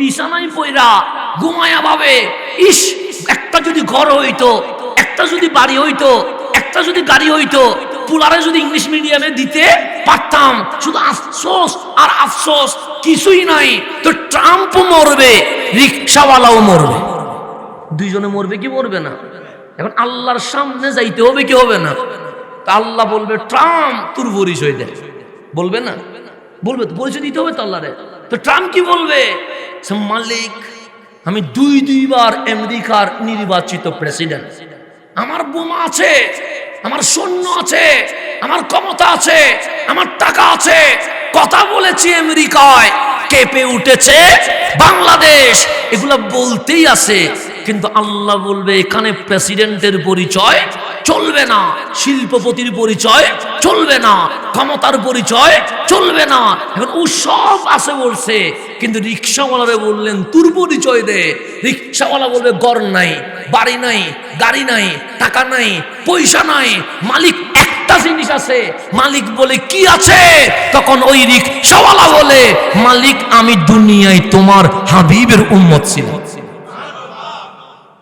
বিছানায় পয়রা ঘুমায়া ভাবে, ইস, একটা যদি ঘর হইতো, একটা যদি বাড়ি হইতো, একটা যদি গাড়ি হইতো, পুলারে যদি ইংলিশ মিডিয়ামে দিতে পারতাম। শুধু আফসোস আর আফসোস, কিছুই নাই। তো ট্রাম্প মরবে, রিক্সাওয়ালাও মরবে। দুইজনে মরবে কি মরবে না? এখন আল্লাহর সামনে যাইতে হবে কি হবে না? তা আল্লাহ বলবে, ট্রাম্প, তোর পরিচয় দে। বলবে না? বলবে পরিচয় দিতে হবে তো আল্লাহরে? তো ট্রাম্প কি বলবে? মালিক, আমি দুই দুইবার আমেরিকার নির্বাচিত প্রেসিডেন্ট। আমার বোমা আছে, আমার সৈন্য আছে, আমার ক্ষমতা আছে, আমার টাকা আছে। কথা বলেছি আমেরিকায়, কেঁপে উঠেছে বাংলাদেশ। এগুলো বলতেই আছে, কিন্তু আল্লাহ বলবে, এখানে প্রেসিডেন্টের পরিচয় চলবে না। শিল্পপতির পরিচয় চলবে না। ক্ষমতার পরিচয় চলবে না। এখন ও সব আছে বলছে। কিন্তু রিক্সাওয়ালারে বললেন, তোর পরিচয় দে। রিক্সাওয়ালা বলবে গড় নাই, বাড়ি নাই, গাড়ি নাই, টাকা নাই, পয়সা নাই, মালিক একটা জিনিস আছে। মালিক বলে, কি আছে? তখন ওই রিক্সাওয়ালা বলে, মালিক, আমি দুনিয়ায় তোমার হাবিবের উম্মত ছিলাম।